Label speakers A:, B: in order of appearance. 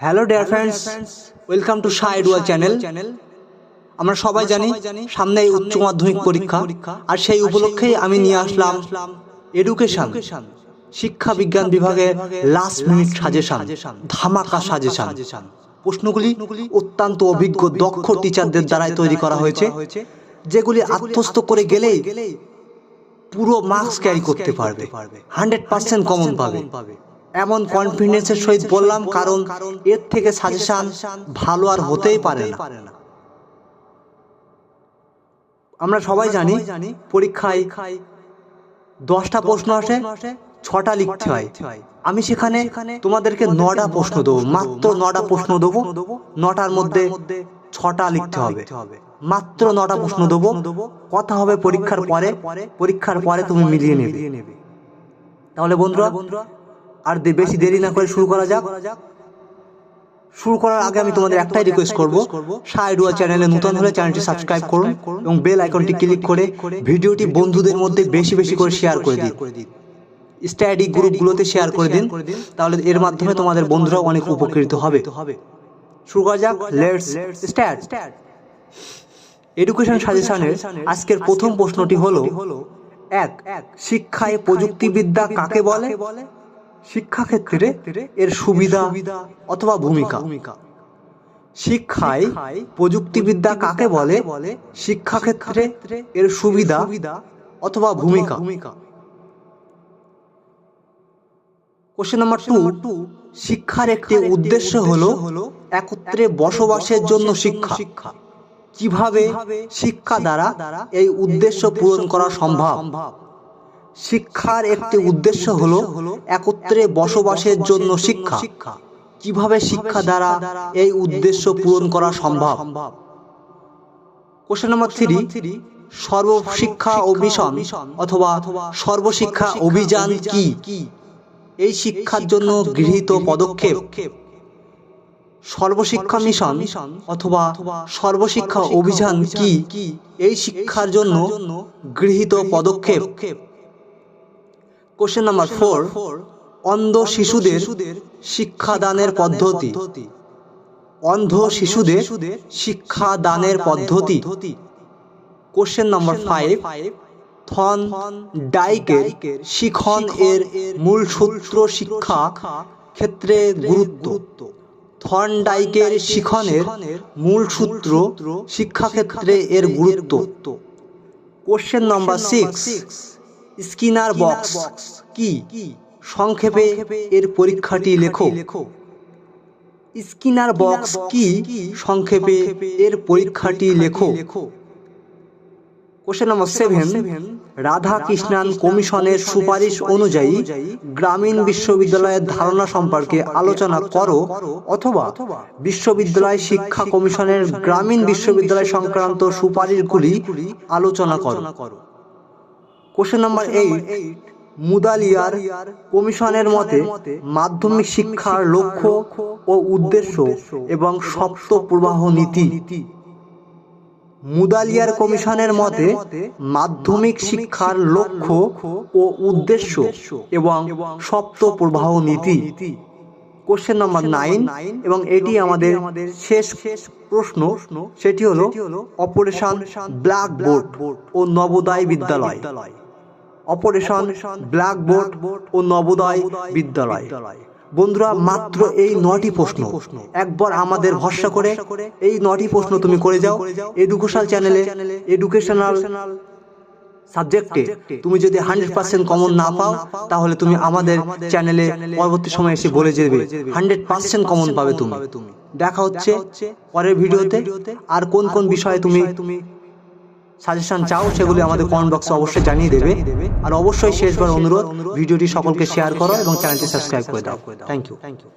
A: Hello dear friends welcome to Shah এডুয়া channel আমরা সবাই জানি সামনে এই উচ্চ মাধ্যমিক পরীক্ষা। আর সেই উপলক্ষেই আমি নিয়ে আসলাম এডুকেশন শিক্ষা বিজ্ঞান বিভাগের লাস্ট মিনিট সাজেশন ধামাকা সাজেশন প্রশ্নগুলি অত্যন্ত অভিজ্ঞ দক্ষ টিচারদের দ্বারাই তৈরি করা হয়েছে। যেগুলি আত্মস্থ করে গেলেই পুরো মার্কস ক্যারি করতে পারবে। হান্ড্রেড পার্সেন্ট কমন পাবে। এমন কনফিডেন্সের সহিত বললাম কারণ এর থেকে সাজেশান ভালো আর হতেই পারে না। আমরা সবাই জানি পরীক্ষায় দশটা প্রশ্ন আসে, ছটা লিখতে হয়। আমি সেখানে তোমাদেরকে নটা প্রশ্ন দেবো, মাত্র নটা প্রশ্ন দেবো, নটার মধ্যে ছটা লিখতে হবে। মাত্র নটা প্রশ্ন দেবো, কথা হবে পরীক্ষার পরে পরীক্ষার পরে তুমি মিলিয়ে নেবে। তাহলে বন্ধুরা আর বেশি দেরি না করে শুরু করা যাক। শুরু করার আগে আমি তোমাদের একটাই রিকোয়েস্ট করব। সাইডুয়া চ্যানেলে নতুন হলে চ্যানেলটি সাবস্ক্রাইব করুন এবং বেল আইকনটি ক্লিক করে ভিডিওটি বন্ধুদের মধ্যে বেশি বেশি করে শেয়ার করে দিন। স্টাডি গ্রুপগুলোতে শেয়ার করে দিন। তাহলে এর মাধ্যমে তোমাদের বন্ধুরাও অনেক উপকৃত হবে। শুরু করা যাক। লেটস স্টার্ট এডুকেশন সাজেশনের আজকের প্রথম প্রশ্নটি হলো এক শিক্ষায় প্রযুক্তিবিদ্যা কাকে বলে শিক্ষাক্ষেত্রে এর সুবিধা অথবা ভূমিকা। শিক্ষায় প্রযুক্তিবিদ্যা কাকে বলে? বলে শিক্ষাক্ষেত্রে এর সুবিধা অথবা ভূমিকা। ভূমিকা কোশ্চেন নাম্বার টু শিক্ষার একটি উদ্দেশ্য হলো একত্রে বসবাসের জন্য শিক্ষা। শিক্ষা কীভাবে শিক্ষা দ্বারা এই উদ্দেশ্য পূরণ করা সম্ভব সম্ভব? শিক্ষার একটি উদ্দেশ্য হলো একত্রে বসবাসের জন্য শিক্ষা। কীভাবে শিক্ষা দ্বারা এই উদ্দেশ্য পূরণ করা সম্ভব? কোশ্চেন নাম্বার থ্রি সর্বশিক্ষা অভিশন অথবা সর্বশিক্ষা অভিযান কি? এই শিক্ষার জন্য গৃহীত পদক্ষেপ। সর্বশিক্ষা মিশন অথবা সর্বশিক্ষা অভিযান কি? এই শিক্ষার জন্য গৃহীত পদক্ষেপ। কোশ্চেন নাম্বার ফোর অন্ধ শিশুদের শিক্ষাদানের পদ্ধতি। অন্ধ শিশুদের শিক্ষাদানের পদ্ধতি। কোশ্চেন নাম্বার ফাইভ থন ডাইকের শিখন এর মূল সূত্র শিক্ষা ক্ষেত্রে গুরুত্ব। থন ডাইকের শিখনের মূল সূত্র শিক্ষাক্ষেত্রে এর গুরুত্ব। Question number six Skinner box কি? সংক্ষেপে এর পরীক্ষাটি লেখো। স্কিনার বক্স কি? সংক্ষেপে এর পরীক্ষাটি লেখো। Question number seven Radha Krishnan কমিশনের সুপারিশ অনুযায়ী গ্রামীণ বিশ্ববিদ্যালয়ের ধারণা সম্পর্কে আলোচনা করো অথবা বিশ্ববিদ্যালয় শিক্ষা কমিশনের গ্রামীণ বিশ্ববিদ্যালয় সংক্রান্ত সুপারিশগুলি আলোচনা করো। কোশ্চেন নাম্বার এইট মুদালিয়ার কমিশনের মতে মাধ্যমিক শিক্ষার লক্ষ্য ও উদ্দেশ্য এবং সপ্ত প্রবাহ নীতি। মুদালিয়ার কমিশনের মতে মাধ্যমিক শিক্ষার লক্ষ্য ও উদ্দেশ্য এবং সপ্ত প্রবাহ নীতি। কোশ্চেন নাম্বার নাইন এবং এটি আমাদের শেষ প্রশ্ন। সেটি হলো অপারেশন ব্ল্যাক বোর্ড ও নবোদয় বিদ্যালয়। অপারেশন ব্ল্যাকবোর্ড ও নবোদয় বিদ্যালয়। বন্ধুরা মাত্র এই নটি প্রশ্ন। একবার আমাদের ভরসা করে এই নটি প্রশ্ন তুমি করে যাও। এডুকেশনাল চ্যানেলে এডুকেশনাল সাবজেক্টে তুমি যদি হান্ড্রেড পার্সেন্ট কমন না পাও তাহলে তুমি আমাদের চ্যানেলে পরবর্তী সময় এসে বলে যাবে। হান্ড্রেড পার্সেন্ট কমন পাবে তুমি। দেখা হচ্ছে পরের ভিডিওতে আর কোন কোন বিষয়ে তুমি তুমি সাজেশন চাও, সেগুলি আমাদের কমেন্ট বক্সে অবশ্যই জানিয়ে দেবে। আর অবশ্যই শেষবার অনুরোধ, ভিডিওটি সকলকে শেয়ার করো এবং চ্যানেলটি সাবস্ক্রাইব করে দাও। Thank you thank you